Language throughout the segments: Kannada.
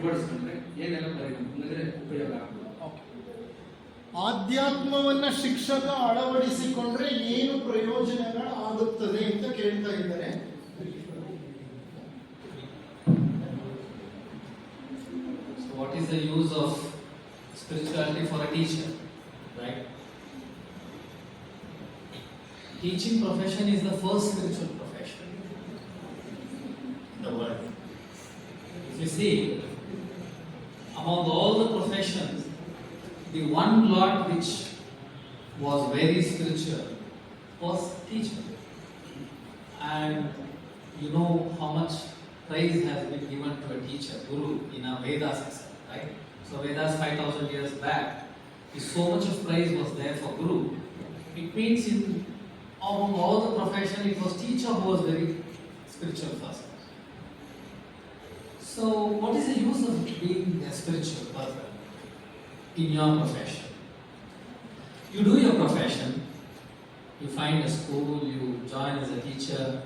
ಅಳವಡಿಸಿಕೊಂಡ್ರೆ ಏನೆಲ್ಲ ಪರಿಣಾಮ ಉಪಯೋಗ ಆಧ್ಯಾತ್ಮವನ್ನ ಶಿಕ್ಷಕ ಅಳವಡಿಸಿಕೊಂಡ್ರೆ ಏನು ಪ್ರಯೋಜನಗಳು ಆಗುತ್ತದೆ ಅಂತ ಕೇಳ್ತಾ ಇದ್ದಾರೆ. What is the use of spirituality for teacher right teaching profession is the first spiritual profession the world you see among all the professions, the one lot which was very spiritual was teacher. And you know how much praise has been given to a teacher, Guru, in our Vedas, itself, right? So Vedas 5000 years back, so much of praise was there for Guru. It means in among all the profession, it was teacher who was very spiritual first. So what is the use of being a spiritual person in your profession? You do your profession, you find a school, you join as a teacher,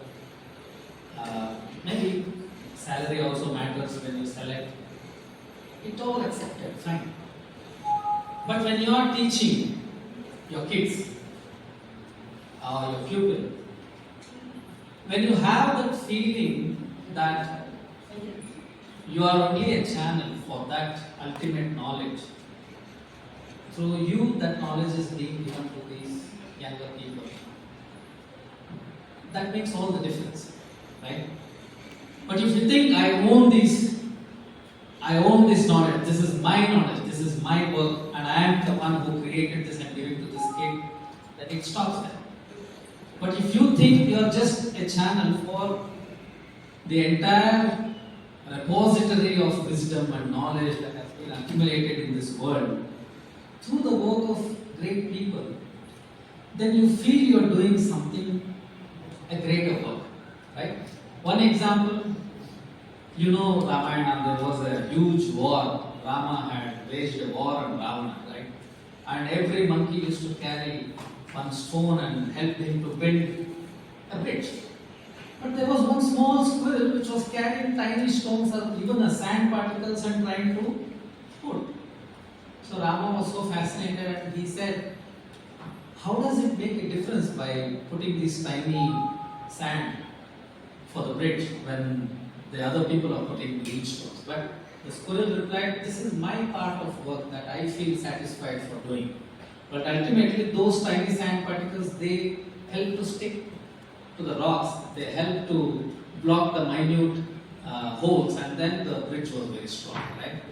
uh, maybe salary also matters when you select. It all accepted, fine. But when you are teaching your kids or your pupil, when you have that feeling that you are only a channel for that ultimate knowledge, through you that knowledge is being given to these younger people. That makes all the difference, right? But if you think I own this, I own this knowledge, this is my knowledge, this is my work, and I am the one who created this and gave it to this kid, then it stops there. But if you think you are just a channel for the entire repository of wisdom and knowledge that has been accumulated in this world through the work of great people, then you feel you are doing something, a greater work, right? One example, you know Ramayana, there was a huge war. Rama had waged a war on Ravana, right? And every monkey used to carry one stone and help him to build a bridge. But there was one small squirrel which was carrying tiny stones or even the sand particles and trying to put. So Rama was so fascinated and he said, How does it make a difference by putting this tiny sand for the bridge when the other people are putting huge stones? But the squirrel replied, This is my part of work that I feel satisfied for doing. But ultimately, those tiny sand particles they help to stick to the rocks, they help to block the minute uh, holes, and then the bridge was very strong, right?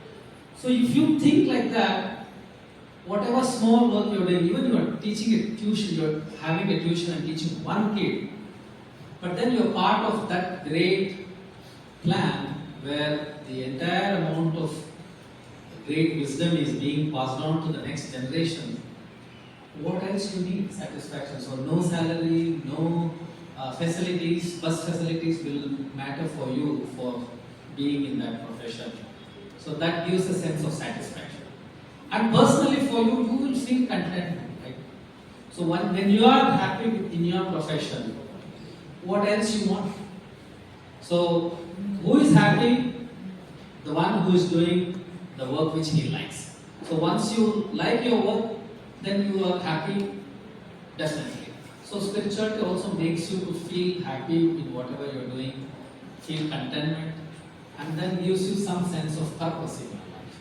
So if you think like that, whatever small work you're doing, even you're teaching a tuition, you're having a tuition and teaching one kid, but then you're part of that great plan where the entire amount of great wisdom is being passed on to the next generation. What else you need? Satisfaction. So no salary, no uh, facilities, bus facilities will matter for you for being in that profession. So that gives a sense of satisfaction. And personally for you, you will feel contentment, right? So when, when you are happy in your profession, what else you want? So who is happy? The one who is doing the work which he likes. So once you like your work, then you are happy, definitely. So spirituality also makes you to feel happy in whatever you're doing, feel contentment, and then gives you some sense of purpose in your life.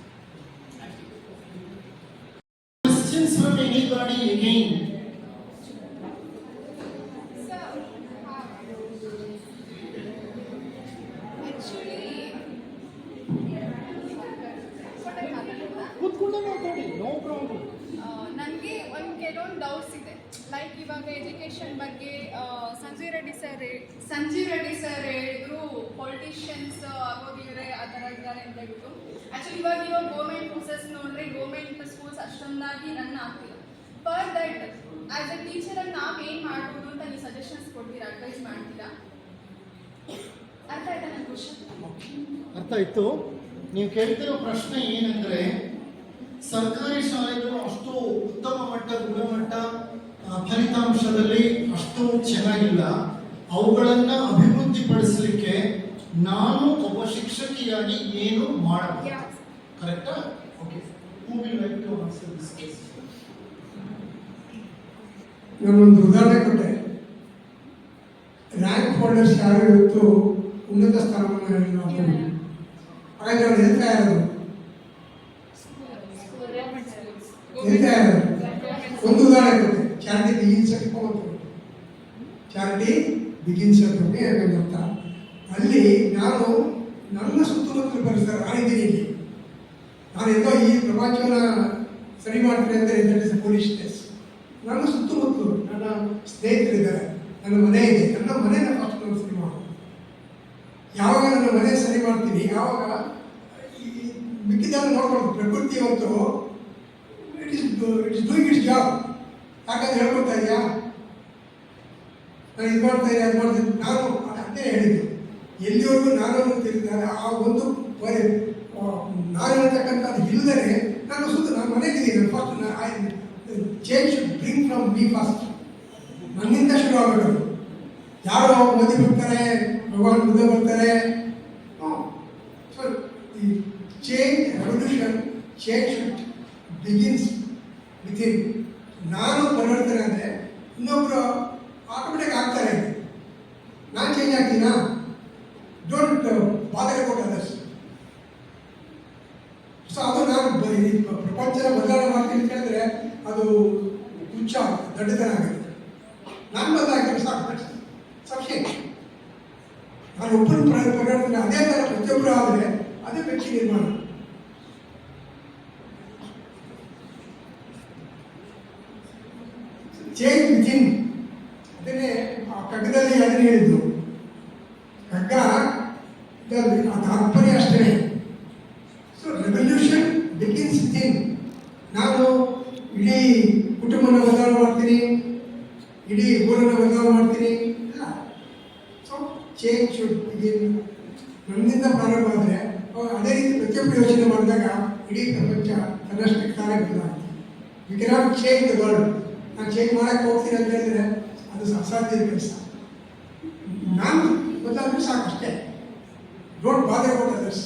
Questions from anybody again? ಬಗ್ಗೆ ಸಂಜೀವ್ ರೆಡ್ಡಿ ಸರ್ ಸಂಜೀವ್ ರೆಡ್ಡಿ ಸರ್ ಹೇಳಿದ್ರು ಪೊಲಿಟಿಷಿಯನ್ಸ್ ಆಗೋದಿದ್ರೆ ಆ ಥರ ಇದ್ದಾರೆ ಅಂತ ಹೇಳ್ಬಿಟ್ಟು. ಆ್ಯಕ್ಚುಲಿ ಇವಾಗ ಇವಾಗ ಗೋರ್ಮೆಂಟ್ ರೂಲ್ಸಸ್ ನೋಡಿದ್ರೆ ಗೋರ್ಮೆಂಟ್ ಸ್ಕೂಲ್ಸ್ ಅಷ್ಟೊಂದಾಗಿ ನನ್ನ ಆಗ್ತಿಲ್ಲ. ಫಾರ್ ದಟ್ ಆಸ್ ಎ ಅಲ್ಲಿ ನಾವು ಏನು ಮಾಡ್ಬೋದು ಅಂತ ನೀವು ಸಜೆಷನ್ಸ್ ಕೊಡ್ತೀರಾ ಅಡ್ವೈಸ್ ಮಾಡ್ತೀರಾ? ಅರ್ಥ ಆಯ್ತಾ ನನ್ನ ಕ್ವಶನ್ ಅರ್ಥ ಆಯ್ತು. ನೀವು ಕೇಳ್ತಿರೋ ಪ್ರಶ್ನೆ ಏನಂದ್ರೆ, ಸರ್ಕಾರಿ ಶಾಲೆಗಳು ಅಷ್ಟು ಉತ್ತಮ ಮಟ್ಟ, ಗುಣಮಟ್ಟ ಫಲಿತಾಂಶದಲ್ಲಿ ಅಷ್ಟು ಚೆನ್ನಾಗಿಲ್ಲ. ಅವುಗಳನ್ನ ಅಭಿವೃದ್ಧಿಪಡಿಸಲಿಕ್ಕೆ ನಾನು ಒಬ್ಬ ಶಿಕ್ಷಕಿಯಾಗಿ ಏನು ಮಾಡಬಹುದು. ಕರೆಕ್ಟಾ okay who will like to answer this question ನಾನೊಂದು ಉದಾಹರಣೆ ಕೊಟ್ಟೆ. ರ್ಯಾಂಕ್ ಹೋಲ್ಡರ್ಸ್ ಯಾರು ಇವತ್ತು ಉನ್ನತ ಸ್ಥಾನವನ್ನು ಅವ್ರು ಹೇಳ್ತಾ ಇರೋದು ಹೇಳ್ತಾ ಇರೋದು ಒಂದು ಉದಾಹರಣೆ ಕೊಟ್ಟೆ. ಚಾರಿಟಿ ಈ ಹೋಮ್ ಚಾರಿಟಿ ಬಿಗಿನ್ಸ್ ಹೋಮ್ ಅಂತ ಅಲ್ಲಿ ನಾನು ನನ್ನ ಸುತ್ತಮುತ್ತಲ ಪರಿಸರ ನಾನಿದ್ದೀನಿ ಇಲ್ಲಿ ನಾನು ಎಲ್ಲೋ ಈ ಪ್ರಪಂಚವನ್ನ ಸರಿ ಮಾಡ್ತೀನಿ ಅಂದರೆ ದಟ್ ಇಸ್ ಪೊಲಿಶ್ನೆಸ್ ನನ್ನ ಸುತ್ತಮುತ್ತಲು ನನ್ನ ಸ್ನೇಹಿತರಿದ್ದಾರೆ, ನನ್ನ ಮನೆ ಇದೆ, ನನ್ನ ಮನೆಯ ಫಸ್ಟ್ ನಾನು ಸರಿ ಮಾಡೋದು. ಯಾವಾಗ ನನ್ನ ಮನೆ ಸರಿ ಮಾಡ್ತೀನಿ, ಯಾವಾಗ ಮಿಕ್ಕಿದ್ದನ್ನು ನೋಡ್ಕೊಂಡು ಪ್ರಕೃತಿ ಅಂತೂ it is it is doing its job ಯಾಕಂದ್ರೆ ಹೇಳ್ಕೊಡ್ತಾ ಇದೆಯಾ? ನಾನು ಇದು ಮಾಡ್ತಾ ಇದ್ದೀನಿ ಅದು ಮಾಡ್ತೀನಿ. ನಾನು ಅದನ್ನೇ ಹೇಳಿದ್ದು. ಎಲ್ಲಿವರೆಗೂ ನಾನು ಅನ್ನುತ್ತಿದ್ದಾರೆ ಆ ಒಂದು ನಾನು ಹೇಳ್ತಕ್ಕಂಥದ್ದು ಇಲ್ಲದೇ ನಾನು ಸುತ್ತ ನಾನು ಮನೆಗಿದ್ದೀನಿ first change bring from be first ನನ್ನಿಂದ ಶುರು ಆಗಬೇಕು ಯಾರು ಮದಿ ಬಿಡ್ತಾರೆ ಭಗವಾನ್ ಮುಂದೆ ಬರ್ತಾರೆ. So the change revolution change should begins within ನಾನು ಪರಿವರ್ತನೆ ಅಂದರೆ ಇನ್ನೊಬ್ಬರು ನಾನು ಚೇಂಜ್ ಆಗ್ತೀನಾ? ಡೋಂಟ್ ಬಾಧೆ ಕೊಟ್ಟು ಅದರ್ಸ್ ಸೊ ಅದು ನಾನು ಪ್ರಪಂಚನ ಬದಲಾವಣೆ ಮಾಡ್ತೀನಿ ಅಂತ ಹೇಳಿದ್ರೆ ಅದು ಹುಚ್ಚ, ದಡ್ಡತನ ಆಗುತ್ತೆ. ನಾನು ಬದಲಾಗ್ತೀನಿ, ಸಾಕು ಸಫಿಷಿಯಂಟ್ ನಾನು ಒಬ್ಬರು ಪ್ರಯತ್ನ ಅದೇ ಥರ ಪ್ರತಿಯೊಬ್ಬರು ಆದರೆ ಅದೇ ವ್ಯಕ್ತಿ ನಿರ್ಮಾಣ. ಚೇಂಜ್ ವಿಥಿನ್ ಅದನ್ನೇ ಆ ಕಗ್ಗದಲ್ಲಿ ಅದನ್ನು ಹೇಳಿದ್ದು? ಆ ತಾತ್ಪರ್ಯ ಅಷ್ಟೇ. ಸೊ ರೆವಲ್ಯೂಷನ್ ಬಿಗಿನ್ಸ್ ಥಿಂಗ್ ನಾನು ಇಡೀ ಕುಟುಂಬನ ಬದಲಾವಣೆ ಮಾಡ್ತೀನಿ, ಇಡೀ ಊರನ್ನು ಬದಲಾವಣೆ ಮಾಡ್ತೀನಿ ಇಲ್ಲ ಸೊ ಚೇಂಜ್ ಶುಡ್ ಬಿಗಿನ್ ನನ್ನಿಂದ ಪ್ರಾರಂಭ ಆದರೆ ಅದೇ ರೀತಿ ಪ್ರತಿಯೊಬ್ಬರು ಯೋಚನೆ ಮಾಡಿದಾಗ ಇಡೀ ಪ್ರಪಂಚ ತನ್ನಷ್ಟಕ್ಕೆ ತಾನೇ ಬದಲಾಗುತ್ತೆ you cannot change the world ನಾನು ಚೇಂಜ್ ಮಾಡೋಕ್ಕೆ ಹೋಗ್ತೀನಿ ಅಂತ ಹೇಳಿದ್ರೆ ಅದು ಅಸಾಧ್ಯ ಕೆಲಸ. ನಾನು ಬದಲಾದ್ರೆ ಸಾಕಷ್ಟೇ. ಡೋಂಟ್ ಬಾದರ್ ಅಬೌಟ್ ಅದರ್ಸ್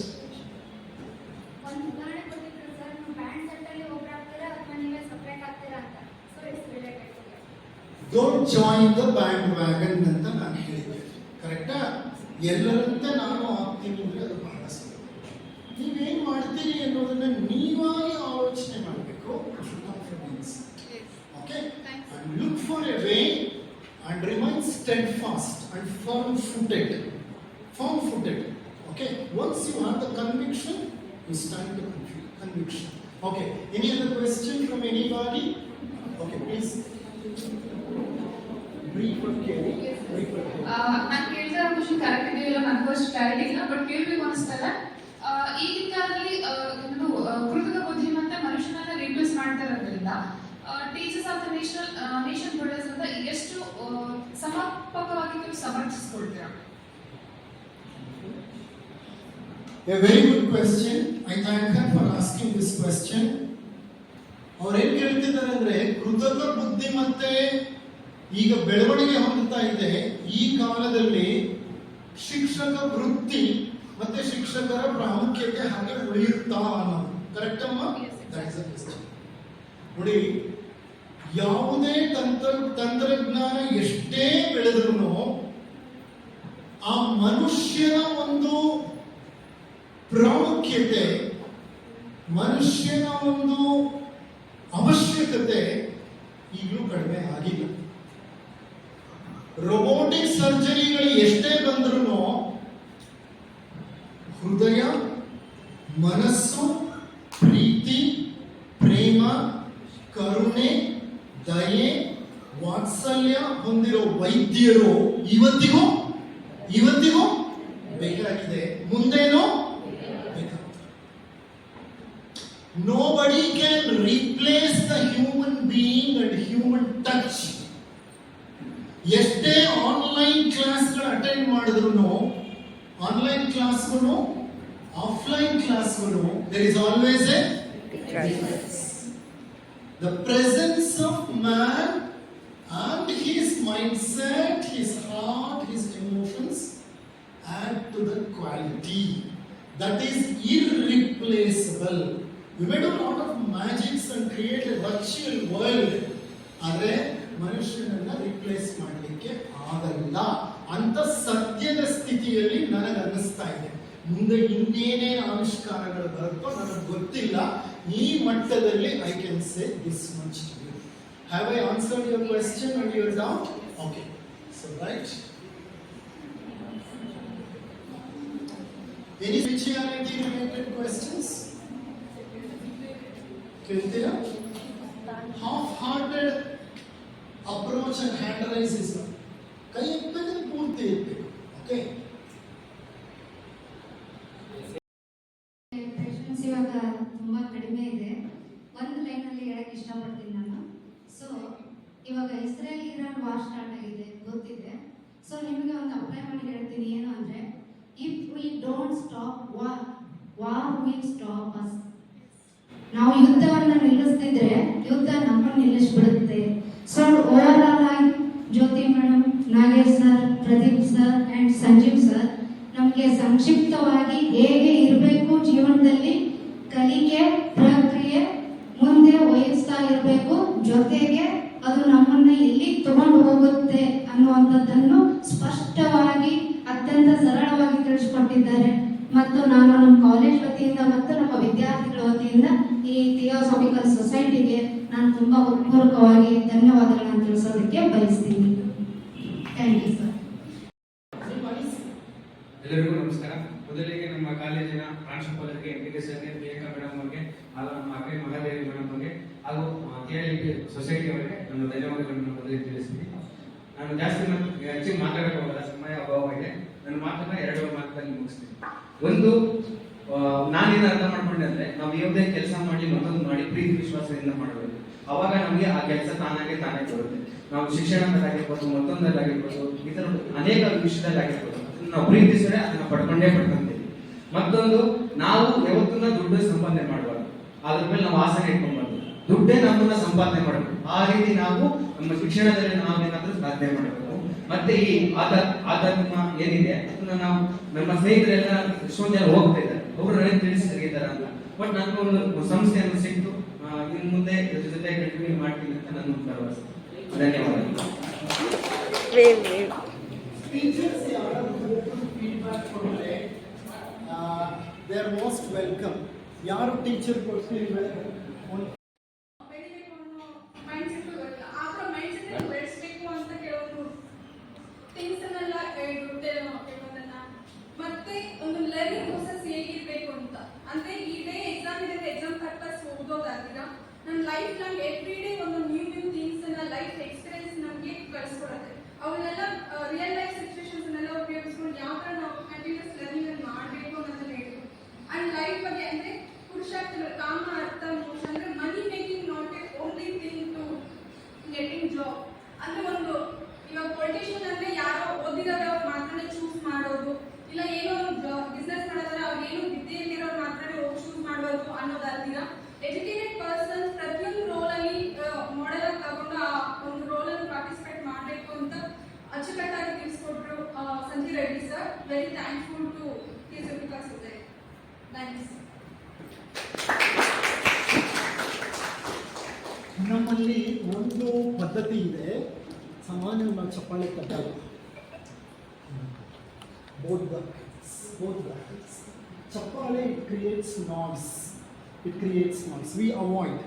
ಒಂದು ಉದಾಹರಣೆ ಕೊಟ್ಟಿದ್ರು ಸರ್ ನೀವು ಪ್ಯಾಂಟ್ ಶರ್ಟಲ್ಲಿ ಒಬ್ರು ಆಗ್ತೀರಾ ಅಥವಾ ನೀವೇ ಸಪ್ರೇಟ್ ಆಗ್ತೀರಾ ಅಂತ so it's related don't join the bandwagon ಅಂತ ನಾನು ಹೇಳಿದ್ದೆ ಕರೆಕ್ಟಾ ಎಲ್ಲರಂತೆ ನಾನು ಆಗ್ತೀನಿ ಅಂದರೆ ಅದು ಬಹಳ ಸುಲಭ ನೀವೇನು ಮಾಡ್ತೀರಿ ಅನ್ನೋದನ್ನ ನೀವಾಗಿ ಆಲೋಚನೆ ಮಾಡಬೇಕು okay Thanks. and look for a way and remain steadfast and firm footed firm footed okay once you have the conviction you stand the conviction. Okay any other question from anybody? Okay please. Brief or carry brief or carry ನಾನು ಕೇಳ್ತಾ ಇರೋ ಕ್ವಶನ್ ಕರೆಕ್ಟ್ ಇದೆಯಲ್ಲ ನನಗೂ ಅಷ್ಟು ಕ್ಲಾರಿಟಿ ಇಲ್ಲ ಬಟ್ ಕೇಳಬೇಕು ಅನಿಸ್ತಲ್ಲ ಈಗಿನ ಕಾಲದಲ್ಲಿ ಆ, ಕೃತಕ ಬುದ್ಧಿಮತ್ತೆ ಮನುಷ್ಯನನ್ನ ರಿಪ್ಲೇಸ್ ಮಾಡ್ತಾ ಇರೋದ್ರಿಂದ teachers of the national nation builders ಅಂತ ಎಷ್ಟು ಸಮರ್ಪಕವಾಗಿ ನೀವು ಸಮರ್ಥಿಸ್ಕೊಳ್ತೀರಾ? A very good question. I thank her for asking this question. ಅವ್ರೇನ್ ಕೇಳ್ತಿದ್ದಾರೆ ಅಂದ್ರೆ ಕೃತಕ ಬುದ್ಧಿಮತ್ತೆ ಈಗ ಬೆಳವಣಿಗೆ ಹೊಂದುತ್ತಾ ಇದೆ ಈ ಕಾಲದಲ್ಲಿ ಶಿಕ್ಷಕ ವೃತ್ತಿ ಮತ್ತೆ ಶಿಕ್ಷಕರ ಪ್ರಾಮುಖ್ಯತೆ ಹಾಗೆ ಉಳಿಯುತ್ತಾ ಅನ್ನೋದು ಕರೆಕ್ಟ್ ಅಮ್ಮ. ನೋಡಿ ಯಾವುದೇ ತಂತ್ರ ತಂತ್ರಜ್ಞಾನ ಎಷ್ಟೇ ಬೆಳೆದ್ರೂ ಆ ಮನುಷ್ಯನ ಒಂದು ಪ್ರಾಮುಖ್ಯತೆ, ಮನುಷ್ಯನ ಒಂದು ಅವಶ್ಯಕತೆ ಈಗಲೂ ಕಡಿಮೆ ಆಗಿಲ್ಲ. ರೊಬೋಟಿಕ್ ಸರ್ಜರಿಗಳು ಎಷ್ಟೇ ಬಂದ್ರೂ ಹೃದಯ, ಮನಸ್ಸು, ಪ್ರೀತಿ, ಪ್ರೇಮ, ಕರುಣೆ, ದಯೆ, ವಾತ್ಸಲ್ಯ ಹೊಂದಿರೋ ವೈದ್ಯರು ಇವತ್ತಿಗೂ ಮಾಡಿದ್ರು ಆನ್ಲೈನ್ ಕ್ಲಾಸ್ಗಳು ಆಫ್ಲೈನ್ ಕ್ಲಾಸ್ಗಳು there is always a the presence of man and his mind set his heart his emotions add to the quality. That is irreplaceable. You may do a lot of magics and create a virtual world. ಆದರೆ ಮನುಷ್ಯನನ್ನ ರಿಪ್ಲೇಸ್ ಮಾಡಲಿಕ್ಕೆ ಆಗಲ್ಲ ಅಂತ ಸದ್ಯದ ಸ್ಥಿತಿಯಲ್ಲಿ ನನಗೆ ಅನ್ನಿಸ್ತಾ ಇದೆ. ಮುಂದೆ ಇನ್ನೇನೇ ಆವಿಷ್ಕಾರಗಳು ಬರುತ್ತೋ ನನಗೆ ಗೊತ್ತಿಲ್ಲ. ಈ ಮಟ್ಟದಲ್ಲಿ I can say this much have I answered your question and your doubt okay so right any spirituality related questions? ಕೇಳ್ತೀರಾ half hearted approach and is ಕೈ ಪೂರ್ತಿ ಓಕೆ ಇವಾಗ ತುಂಬ ಕಡಿಮೆ ಇದೆ. ಒಂದು ಲೈನ್ ಅಲ್ಲಿ ಹೇಳಕ್ಕೆ ಇಷ್ಟಪಡ್ತೀನಿ ನಾನು. ಸೊ ಇವಾಗ ಇಸ್ರೇಲ್ ಇರಾನ್ ವಾರ್ ಸ್ಟಾರ್ಟ್ ಆಗಿದೆ, ಗೊತ್ತಿದೆ. ಸೊ ನಿಮಗೆ ಒಂದು ಅಪ್ಲೈ ಮಾಡಿ ಹೇಳ್ತೀನಿ. ಏನು ಅಂದ್ರೆ if we don't stop war war will stop us ನಾವು ಯುದ್ಧವನ್ನು ನಿಲ್ಲಿಸ್ತಿದ್ರೆ, ಯುದ್ಧ ನಮ್ಮನ್ನು ನಿಲ್ಲಿಸ್ಬಿಡುತ್ತೆ. ಸೊ ಓವರ್ ಆಲ್ ಆಗಿ Nagesh sir, Pradeep sir and Sanjeev sir, ನಮಗೆ ಸಂಕ್ಷಿಪ್ತವಾಗಿ ಹೇಗೆ ಇರಬೇಕು ಜೀವನದಲ್ಲಿ, ಕಲಿಕೆ, ಪ್ರಕ್ರಿಯೆ, ಮುಂದೆ ವಹಿಸ್ತಾ ಇರಬೇಕು, ಜೊತೆಗೆ ಅದು ನಮ್ಮನ್ನ ಎಲ್ಲಿ ತಗೊಂಡು ಹೋಗುತ್ತೆ ಅನ್ನುವಂಥದ್ದನ್ನು ಸ್ಪಷ್ಟವಾಗಿ, ಅತ್ಯಂತ ಸರಳವಾಗಿ ತಿಳಿಸ್ಕೊಟ್ಟಿದ್ದಾರೆ. ಮತ್ತು ನಾನು ನಮ್ಮ ಕಾಲೇಜ್ ವತಿಯಿಂದ ಮತ್ತು ನಮ್ಮ ವಿದ್ಯಾರ್ಥಿಗಳ ವತಿಯಿಂದ ಈ ಥಿಯೋಸಾಫಿಕಲ್ ಸೊಸೈಟಿಗೆ ನಾನು ತುಂಬ ಹೃತ್ಪೂರ್ವಕವಾಗಿ ಧನ್ಯವಾದಗಳನ್ನು ತಿಳಿಸೋದಕ್ಕೆ ಬಯಸ್ತೀನಿ. ಎಲ್ಲರಿಗೂ ನಮಸ್ಕಾರ. ಮೊದಲಿಗೆ ನಮ್ಮ ಕಾಲೇಜಿನ ಪ್ರಾಂಶುಪಾಲರಿಗೆ ಎಂ ಕೆ ಸರ್ಗೆ ಪ್ರಿಯಾಂಕಾ ಮೇಡಮ್ ಅವರಿಗೆ ಹಾಗೂ ನಮ್ಮ ಅಕ್ಕೈ ಮಹಾದೇವಿ ಮೇಡಮ್ ಅವರಿಗೆ, ಹಾಗೂ ಕೆ ಸೊಸೈಟಿ ಅವರಿಗೆ ನನ್ನ ಧನ್ಯವಾದಗಳನ್ನು ಮೊದಲಿಗೆ ತಿಳಿಸ್ತೀನಿ. ನಾನು ಜಾಸ್ತಿ ಹೆಚ್ಚು ಹೆಚ್ಚಿಗೆ ಮಾತಾಡಕ್ಕೆ ಹೋಗಲ್ಲ ಸಮಯ ಅಭಾವ ಇದೆ. ನನ್ನ ಮಾತನ್ನ ಎರಡು ಮಾತಲ್ಲಿ ಮುಗಿಸ್ತೀನಿ. ಒಂದು ನಾನೇನು ಅರ್ಥ ಮಾಡ್ಕೊಂಡೆ ಅಂದ್ರೆ, ನಾವು ಯಾವುದೇ ಕೆಲಸ ಮಾಡಿ ಮತ್ತೊಂದು ಮಾಡಿ, ಪ್ರೀತಿ ವಿಶ್ವಾಸದಿಂದ ಮಾಡಬೇಕು ಅವಾಗ ನಮಗೆ ಆ ಕೆಲಸ ತಾನಾಗೆ ತಾನೇ ಬರುತ್ತೆ. ನಾವು ಶಿಕ್ಷಣದಲ್ಲಾಗಿರ್ಬೋದು ಮತ್ತೊಂದರಲ್ಲಾಗಿರ್ಬೋದು ಈ ಥರ ಅನೇಕ ಅದನ್ನ ನಾವು ಪ್ರೀತಿಸಿದ್ರೆ ಅದನ್ನ ಪಡ್ಕೊಂಡೇ ಪಡ್ಕೊಂತೀವಿ. ಮತ್ತೊಂದು, ನಾವು ಯಾವತ್ತನ್ನ ದುಡ್ಡು ಸಂಪಾದನೆ ಮಾಡಬಾರ್ದು ಅದ್ರ ಮೇಲೆ ನಾವು ಆಸನೆ ಇಟ್ಕೊಂಡ್ಬಾರ್ದು ದುಡ್ಡೇ ನಮ್ಮನ್ನ ಸಂಪಾದನೆ ಮಾಡಬೇಕು. ಆ ರೀತಿ ನಾವು ನಮ್ಮ ಶಿಕ್ಷಣದಲ್ಲಿ ನಾವೇನಾದ್ರೂ ಸಾಧನೆ ಮಾಡಬೇಕು. ಮತ್ತೆ ಈ ಆಧ್ಯಾತ್ಮ ಏನಿದೆ, ಅದನ್ನ ನಾವು ನಮ್ಮ ಸ್ನೇಹಿತರೆಲ್ಲ ಎಷ್ಟೊಂದು ಜನ ಹೋಗ್ತಾ ಇದ್ದಾರೆ. ಒಬ್ರು ನನಗೆ ತಿಳಿಸಿ ತೆಗಿತಾರೆ ಅಂತ. ಬಟ್ ನನಗೊಂದು ಒಂದು ಸಂಸ್ಥೆಯನ್ನು ಸಿಕ್ತು ಇನ್ನು ಮುಂದೆ ಜೊತೆ ಕಂಟಿನ್ಯೂ ಮಾಡ್ತೀನಿ ಅಂತ ನನ್ನ ಭರವಸೆ. ಧನ್ಯವಾದಗಳು ಟೀಚರ್ಸ್ ಯಾರಾದರೂ ಫೀಡ್ಬ್ಯಾಕ್ ಕೊಟ್ಟರೆ ದೇ ಆರ್ ಮೋಸ್ಟ್ ವೆಲ್ಕಮ್ ಯಾರು ಟೀಚರ್ ಕೊಡ್ತೀವಿ sir very thankful to his society thanks ನಮ್ಮಲ್ಲಿ ಒಂದು ಪದ್ಧತಿ ಇದೆ ಸಾಮಾನ್ಯವಾಗಿ ನಾವು ಚಪ್ಪಾಳೆ ತಟ್ಟಾಗ ಬೋತ್ ಬೋತ್ ಚಪ್ಪಾಳೆ it creates noise it creates noise we avoid